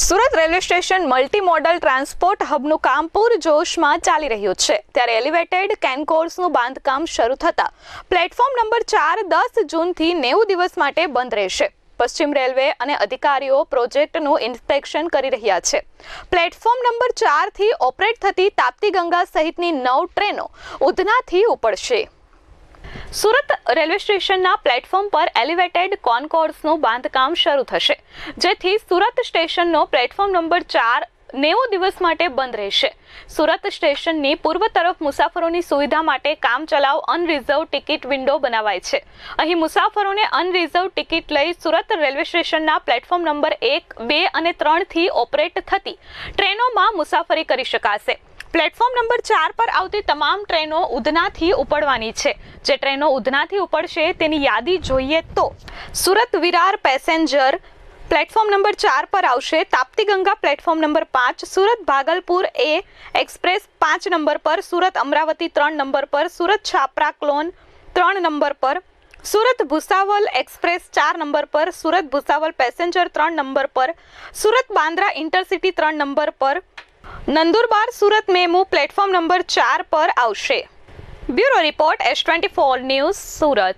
Surat railway station multi modal transport હબનું કામ પૂરજોશમાં ચાલી રહ્યું છે. ત્યારે એલિવેટેડ કેનકોર્સનું બાંધકામ શરૂ થતાં પ્લેટફોર્મ નંબર ચાર દસ જૂનથી નેવું દિવસ માટે બંધ રહેશે. પશ્ચિમ રેલવે અને અધિકારીઓ પ્રોજેક્ટનું ઇન્સ્પેક્શન કરી રહ્યા છે. પ્લેટફોર્મ નંબર ચારથી ઓપરેટ થતી તાપ્તી ગંગા સહિતની નવ ટ્રેનો ઉધનાથી ઉપડશે. સુરત રેલવે સ્ટેશનના પ્લેટફોર્મ પર એલિવેટેડ કોનકોર્સનું બાંધકામ શરૂ થશે, જેથી સુરત સ્ટેશનનો પ્લેટફોર્મ નંબર ચાર નેવું દિવસ માટે બંધ રહેશે. સુરત સ્ટેશનની પૂર્વ તરફ મુસાફરોની સુવિધા માટે કામચલાઉ અનરિઝર્વ ટિકિટ વિન્ડો બનાવાય છે. અહીં મુસાફરોને અનરિઝર્વ ટિકિટ લઈ સુરત રેલવે સ્ટેશનના પ્લેટફોર્મ નંબર એક, બે અને ત્રણથી ઓપરેટ થતી ટ્રેનોમાં મુસાફરી કરી શકાશે. પ્લેટફોર્મ નંબર ચાર પર આવતી તમામ ટ્રેનો ઉધનાથી ઉપડવાની છે. જે ટ્રેનો ઉધનાથી ઉપડશે તેની યાદી જોઈએ તો. Surat Virar passenger platform number ચાર પર આવશે. તાપ્તી ગંગા પ્લેટફોર્મ નંબર પાંચ, સુરત ભાગલપુર એ એક્સપ્રેસ પાંચ નંબર પર, સુરત અમરાવતી ત્રણ નંબર પર, સુરત છાપરા ક્લોન ત્રણ નંબર પર, સુરત ભુસાવલ એક્સપ્રેસ ચાર નંબર પર, સુરત ભુસાવલ પેસેન્જર ત્રણ નંબર પર, સુરત બાંદ્રા ઇન્ટરસિટી ત્રણ નંબર પર Nandurbar Surat MEMU platform number ચાર પર આવશે. Bureau report S twenty four news Surat.